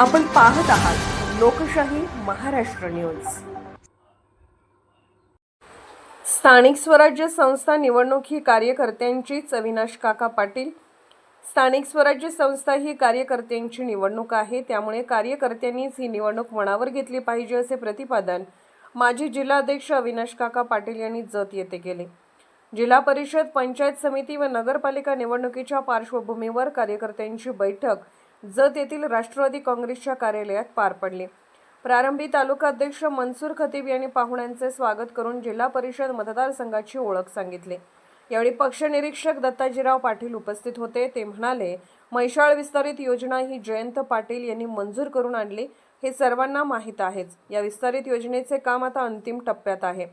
आपण पाहत आहात लोकशाही महाराष्ट्र न्यूज. स्थानिक स्वराज्य संस्था निवडणूक ही कार्यकर्त्यांचीच अविनाश काका पाटील. स्थानिक स्वराज्य संस्था ही कार्यकर्त्यांची निवडणूक आहे त्यामुळे कार्यकर्त्यांनीच ही निवडणूक मनावर घेतली पाहिजे असे प्रतिपादन माजी जिल्हाध्यक्ष अविनाश काका पाटील यांनी जत येथे केले. जिल्हा परिषद पंचायत समिती व नगरपालिका निवडणुकीच्या पार्श्वभूमीवर कार्यकर्त्यांची बैठक जत येथील राष्ट्रवादी काँग्रेसच्या कार्यालयात पार पडले. प्रारंभी तालुका अध्यक्ष मनसूर खतीब यांनी पाहुण्यांचे स्वागत करून जिल्हा परिषद मतदारसंघाची ओळख सांगितली. यावेळी पक्षनिरीक्षक दत्ताजीराव पाटील उपस्थित होते. ते म्हणाले मैशाळ विस्तारित योजना ही जयंत पाटील यांनी मंजूर करून आणली. हे सर्वांना माहीत आहेच. या विस्तारित योजनेचे काम आता अंतिम टप्प्यात आहे.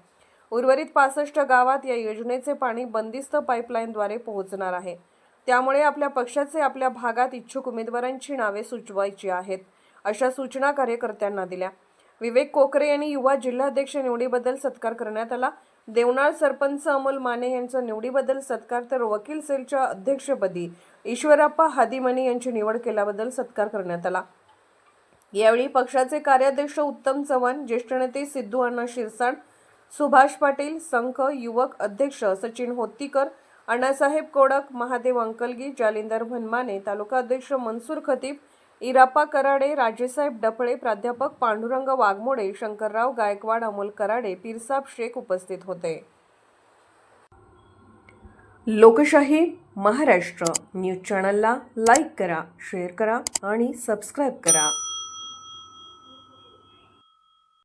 उर्वरित पासष्ट गावात या योजनेचे पाणी बंदिस्त पाईपलाईनद्वारे पोहोचणार आहे. त्यामुळे आपल्या पक्षाचे आपल्या भागात इच्छुक उमेदवारांची नावे सुचवायची आहेत अशा सूचना कार्यकर्त्यांना दिल्या. विवेक कोकरे यांनी युवा जिल्हाध्यक्ष निवडीबद्दल सत्कार करण्यात आला. देवनाळ सरपंच अमोल माने यांचा निवडीबद्दल सत्कार तर वकील सेलच्या अध्यक्षपदी ईश्वरप्पा हादिमनी यांची निवड केल्याबद्दल सत्कार करण्यात आला. यावेळी पक्षाचे कार्याध्यक्ष उत्तम चव्हाण ज्येष्ठ नेते सिद्धू अण्णा शिरसाण सुभाष पाटील संघ युवक अध्यक्ष सचिन होत्तीकर अण्णासाहेब कोडक महादेव अंकलगी जालिंदर भनमाने तालुकाध्यक्ष मनसूर खतीब इरापा कराडे राजेसाहेब डफळे प्राध्यापक पांडुरंग वाघमोडे शंकरराव गायकवाड अमोल कराडे पीरसाब शेख उपस्थित होते. लोकशाही महाराष्ट्र. न्यूज चॅनलला लाईक करा शेअर करा आणि सबस्क्राईब करा.